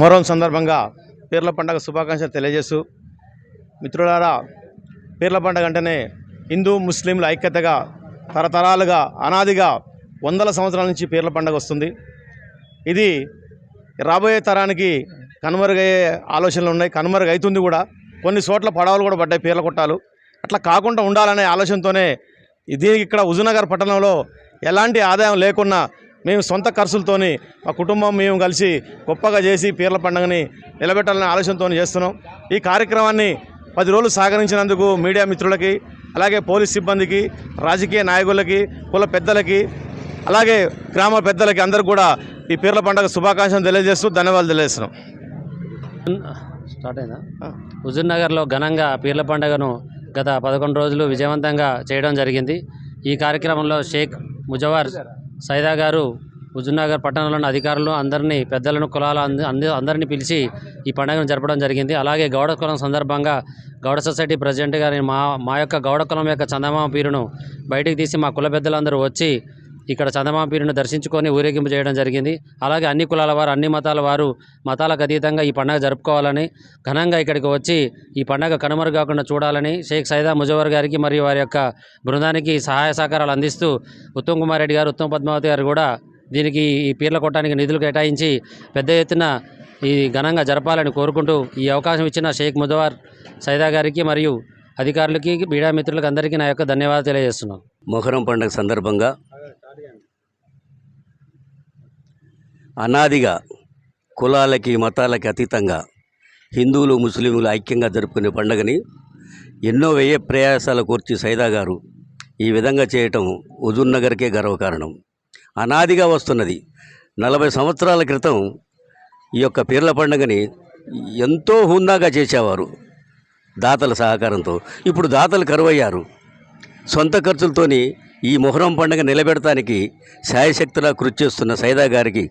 మొహరం సందర్భంగా పీర్ల పండగ శుభాకాంక్షలు తెలియజేస్తూ మిత్రులారా పీర్ల పండగ అంటేనే హిందూ ముస్లింల ఐక్యతగా తరతరాలుగా అనాదిగా వందల సంవత్సరాల నుంచి పీర్ల పండగ వస్తుంది. ఇది రాబోయే తరానికి కనుమరుగయ్యే ఆలోచనలు ఉన్నాయి కనుమరుగైతుంది కూడా. కొన్ని చోట్ల పడవలు కూడా పడ్డాయి పీర్ల కొట్టాలు. అట్లా కాకుండా ఉండాలనే ఆలోచనతోనే దీనికి ఇక్కడ హుజునగర్ పట్టణంలో ఎలాంటి ఆదాయం లేకున్నా మేము సొంత ఖర్చులతోని మా కుటుంబం మేము కలిసి గొప్పగా చేసి పీర్ల పండుగని నిలబెట్టాలనే ఆలోచనతో చేస్తున్నాం. ఈ కార్యక్రమాన్ని పది రోజులు సహకరించినందుకు మీడియా మిత్రులకి అలాగే పోలీస్ సిబ్బందికి రాజకీయ నాయకులకి కుల పెద్దలకి అలాగే గ్రామ పెద్దలకి అందరికి కూడా ఈ పీర్ల పండుగ శుభాకాంక్షలు తెలియజేస్తూ ధన్యవాదాలు తెలియజేస్తున్నాం. స్టార్ట్ అయిందా? హుజూర్ నగర్లో ఘనంగా పీర్ల పండుగను గత పదకొండు రోజులు విజయవంతంగా చేయడం జరిగింది. ఈ కార్యక్రమంలో షేక్ ముజవార్ సైదా గారు హుజూర్నగర్ పట్టణంలోని అధికారులు అందరినీ పెద్దలను కులాల అంద- అందరినీ పిలిచి ఈ పండుగను జరపడం జరిగింది. అలాగే గౌడ కులం సందర్భంగా గౌడ సొసైటీ ప్రెసిడెంట్ గారి మా మా యొక్క గౌడ కులం యొక్క చందమామ పీరును బయటికి తీసి మా కుల పెద్దలందరూ వచ్చి ఇక్కడ చందమాపీరును దర్శించుకొని ఊరేగింపు చేయడం జరిగింది. అలాగే అన్ని కులాల వారు అన్ని మతాల వారు మతాలకు అతీతంగా ఈ పండుగ జరుపుకోవాలని ఘనంగా ఇక్కడికి వచ్చి ఈ పండుగ కనుమరు కాకుండా చూడాలని షేక్ సైదా ముజవర్ గారికి మరియు వారి యొక్క బృందానికి సహాయ సహకారాలు అందిస్తూ ఉత్తమ్ కుమార్ రెడ్డి గారు ఉత్తమ్ పద్మావతి గారు కూడా దీనికి ఈ పీర్ల కొట్టానికి నిధులు కేటాయించి పెద్ద ఎత్తున ఈ ఘనంగా జరపాలని కోరుకుంటూ ఈ అవకాశం ఇచ్చిన షేక్ ముజవర్ సైదా గారికి మరియు అధికారులకి బీడా మిత్రులకు అందరికీ నా యొక్క ధన్యవాదాలు తెలియజేస్తున్నాను. మొహరం పండుగ సందర్భంగా అనాదిగా కులాలకి మతాలకి అతీతంగా హిందువులు ముస్లింలు ఐక్యంగా జరుపుకునే పండుగని ఎన్నో వ్యయ ప్రయాసాల కూర్చి సైదా గారు ఈ విధంగా చేయటం హుజూర్ నగర్కే గర్వకారణం. అనాదిగా వస్తున్నది నలభై సంవత్సరాల క్రితం ఈ యొక్క పీర్ల పండుగని ఎంతో హుందాగా చేసేవారు దాతల సహకారంతో. ఇప్పుడు దాతలు కరువయ్యారు. సొంత ఖర్చులతోని ఈ మొహరం పండుగ నిలబెడటానికి శాయశక్తులా కృషి చేస్తున్న సైదా గారికి